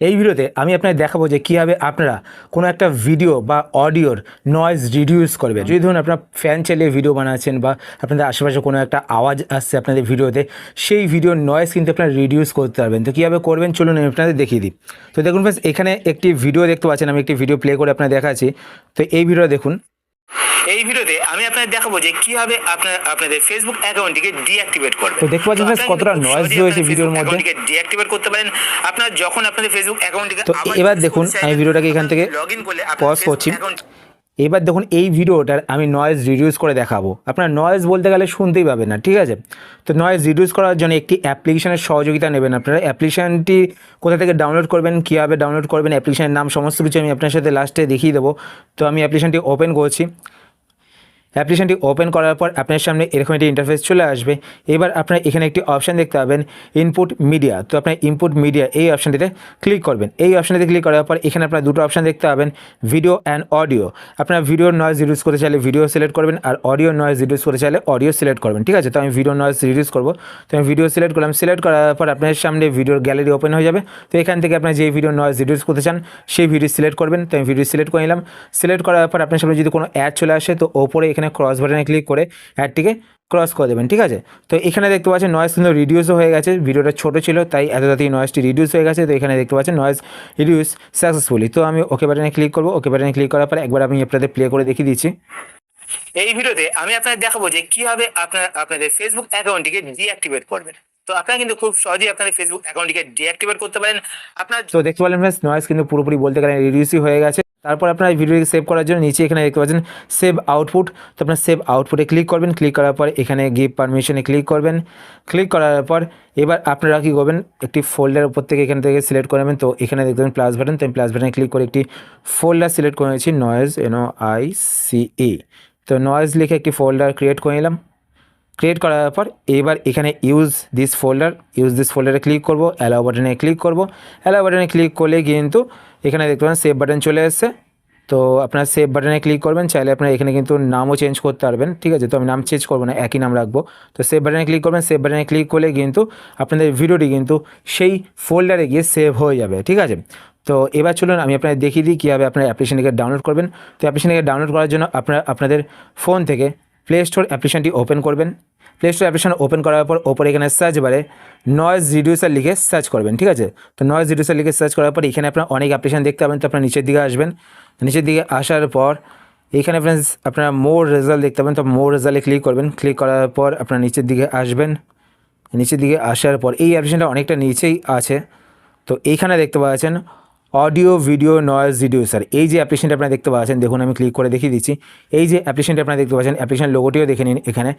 এই ভিডিওতে আমি আপনাকে দেখাবো যে কীভাবে আপনারা কোনো একটা ভিডিও বা অডিওর নয়েজ রিডিউস করবেন। যদি ধরুন আপনার ফ্যান চালিয়ে ভিডিও বানাচ্ছেন বা আপনাদের আশেপাশে কোনো একটা আওয়াজ আসছে আপনাদের ভিডিওতে, সেই ভিডিওর নয়েজ কিন্তু আপনারা রিডিউস করতে পারবেন। তো কীভাবে করবেন? চলুন আমি আপনাদের দেখিয়ে দিই। তো দেখুন ফ্রেন্ডস এখানে একটি ভিডিও দেখতে পাচ্ছেন, আমি একটি ভিডিও প্লে করে আপনার দেখাচ্ছি। তো এই ভিডিও দেখুন এই ভিডিওতে আমি আপনাদের দেখাবো যে কীভাবে আপনার আপনাদের ফেসবুক অ্যাকাউন্টটিকে ডিঅ্যাক্টিভেট করবেন। তো দেখতে পাচ্ছেন কতটা noise রয়েছে ভিডিওর মধ্যে। ডিঅ্যাক্টিভেট করতে পারেন আপনার যখন আপনাদের ফেসবুক অ্যাকাউন্টটিকে তো এবার দেখুন, আমি ভিডিওটাকে এখান থেকে লগইন করলে pause করছি। এবার দেখুন এই ভিডিওটার আমি নয়েজ রিডিউস করে দেখাবো। আপনার নয়েজ বলতে গেলে শুনতেই পাবেন না ঠিক আছে? তো নয়েজ রিডিউস করার জন্য একটি অ্যাপ্লিকেশনের সহযোগিতা নেবেন আপনারা। অ্যাপ্লিকেশনটি কোথা থেকে ডাউনলোড করবেন কীভাবে ডাউনলোড করবেন অ্যাপ্লিকেশনের নাম সমস্ত কিছু আমি আপনার সাথে লাস্টে দেখিয়ে দেবো। তো আমি অ্যাপ্লিকেশনটি ওপেন করছি। অ্যাপ্লিকেশনটি ওপেন করার পর আপনার সামনে এরকম একটি ইন্টারফেস চলে আসবে। এবার আপনার এখানে একটি অপশান দেখতে পাবেন ইনপুট মিডিয়া তো আপনার ইনপুট মিডিয়া এই অপশানটিতে ক্লিক করবেন। এই অপশানটিতে ক্লিক করার পর এখানে আপনার দুটো অপশান দেখতে পাবেন ভিডিও অ্যান্ড অডিও আপনার ভিডিও নয়েজ রিডিউস করতে চাইলে ভিডিও সিলেক্ট করবেন আর অডিও নয়েজ রিডিউস করতে চাইলে অডিও সিলেক্ট করবেন। ঠিক আছে? তো আমি ভিডিও নয়েজ রিডিউস করব। তো আমি ভিডিও সিলেক্ট করলাম। সিলেক্ট করার পর আপনার সামনে ভিডিওর গ্যালারি ওপেন হয়ে যাবে। তো এখান থেকে আপনার যে ভিডিও নয়েজ রিডিউস করতে চান, সেই ভিডিও সিলেক্ট করবেন। তো আমি ভিডিও সিলেক্ট করে নিলাম। সিলেক্ট করার পর আপনার সামনে যদি কোনো অ্যাড চলে আসে, তো ওপরে এখানে ক্রস বাটনে ক্লিক করে অ্যাডটিকে ক্রস করে দেবেন ঠিক আছে? তো এখানে দেখতে পাচ্ছেন নয়েজ কিন্তু রিডিউসও হয়ে গেছে ভিডিওটা ছোটো ছিল তাই এত তাড়াতাড়ি নয়েজটি রিডিউস হয়ে গেছে তো এখানে দেখতে পাচ্ছেন নয়েজ রিডিউস সাকসেসফুলি তো আমি ওকে বাটনে ক্লিক করব ওকে বাটনে ক্লিক করার পর একবার আমি আপনাদের প্লে করে দেখিয়ে দিচ্ছি। এই ভিডিওতে আমি আপনাদের দেখাবো যে কীভাবে আপনার আপনাদের ফেসবুক অ্যাকাউন্টটিকে ডিঅ্যাক্টিভেট করবেন। তো আপনারা কিন্তু খুব সহজেই আপনাদের ফেসবুক অ্যাকাউন্টটিকে ডিঅ্যাক্টিভেট করতে পারেন। আপনার তো দেখতে ফ্রেন্ডস নয়েজ কিন্তু পুরোপুরি বলতে গেলে রিডিউসই হয়ে গেছে। তারপর আপনার ভিডিওকে সেভ করার জন্য নিচে এখানে দেখতে পাচ্ছেন সেভ আউটপুট তো আপনার সেভ আউটপুটে ক্লিক করবেন। ক্লিক করার পর এখানে গিভ পারমিশনে ক্লিক করবেন। ক্লিক করার পর এবার আপনারা কী করবেন? একটি ফোল্ডার উপর থেকে এখান থেকে সিলেক্ট করে নেবেন। তো এখানে দেখতে পাবেন প্লাস বাটন তো আমি প্লাস বাটনে ক্লিক করে একটি ফোল্ডার সিলেক্ট করে নিয়েছি। Noise N O I C E তো নয়েজ লিখে একটি ফোল্ডার ক্রিয়েট করে নিলাম। ক্রিয়েট করার পর এবার এখানে use this folder use this ফোল্ডারে ক্লিক করব। অ্যালাউ বাটনে ক্লিক করব। অ্যালাউ বাটনে ক্লিক করলে কিন্তু এখানে দেখতে পাবেন সেভ বাটন চলে এসছে। তো আপনার সেভ বাটনে ক্লিক করবেন, চাইলে আপনার এখানে কিন্তু নামও চেঞ্জ করতে পারবেন, ঠিক আছে? তো আমি নাম চেঞ্জ করব না, একই নাম রাখব। তো সেভ বাটনে ক্লিক করবেন সেভ বাটনে ক্লিক করলে কিন্তু আপনাদের ভিডিওটি কিন্তু সেই ফোল্ডারে গিয়ে সেভ হয়ে যাবে, ঠিক আছে? তো এবার চলুন, আমি আপনাদের দেখিয়ে দিই কীভাবে আপনার অ্যাপ্লিকেশনটিকে ডাউনলোড করবেন। তো অ্যাপ্লিকেশনটিকে ডাউনলোড করার জন্য আপনার, আপনাদের ফোন থেকে প্লে স্টোর অ্যাপ্লিকেশনটি ওপেন করবেন। প্লে স্টোর অ্যাপ্লিকেশন ওপেন করার পর ওপরে এখানে সার্চ বারে নয়েজ রিডিউসার লিখে সার্চ করবেন, ঠিক আছে? তো নয়েজ রিডিউসার লিখে সার্চ করার পর এখানে আপনার অনেক অ্যাপ্লিকেশন দেখতে পাবেন। তো আপনার নিচের দিকে আসবেন। নিচের দিকে আসার পর এখানে ফ্রেন্ডস আপনারা মোর রেজাল্ট দেখতে পাবেন। তো মোর রেজাল্টে ক্লিক করবেন। ক্লিক করার পর আপনার নিচের দিকে আসবেন। নিচের দিকে আসার পর এই অ্যাপ্লিকেশনটা অনেকটা নিচেই আছে। তো এইখানে দেখতে পাচ্ছেন অডিও, ভিডিও, নয়েজ রিডিউসার এই যে অ্যাপ্লিকেশনটা আপনারা দেখতে পাচ্ছেন, দেখুন, আমি ক্লিক করে দেখিয়ে দিচ্ছি। এই যে অ্যাপ্লিকেশনটা আপনারা দেখতে পাচ্ছেন অ্যাপ্লিকেশন লোগোটিও দেখে নিন এখানে।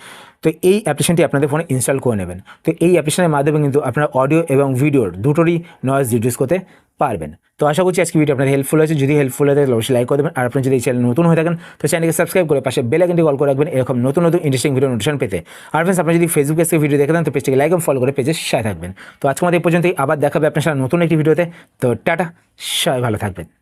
তো এই অ্যাপ্লিকেশনটি আপনাদের ফোনে ইনস্টল করে নেবেন। তো এই অ্যাপ্লিকেশনের মাধ্যমে কিন্তু আপনার অডিও এবং ভিডিওর দুটোরই নয়েজ রিডিউস করতে পারবেন। তো আশা করছি আজকে ভিডিও আপনার হেল্পফুল হয়েছে। যদি হেল্পফুল হয়ে থাকে অবশ্যই লাইক করে দেবেন। আর আপনি যদি চ্যানেল নতুন হয়ে থাকেন, তো চ্যানেলকে সাবস্ক্রাইব করে পাশে বেল আইকনটি কল করে রাখবেন। এরকম নতুন নতুন ইন্টারেস্টিং ভিডিও নোটিশন পেতে। আর ফ্রেন্ডস আপনি যদি ফেসবুকে এসে ভিডিও দেখে দেন তো পেজটিকে লাইক এবং ফলো করে পেজে সাথে থাকবেন। তো আজকে আমাদের পর্যন্তই। আবার দেখাবে আপনার সাথে নতুন একটি ভিডিওতে তো টাটা, সবাই ভালো থাকবেন।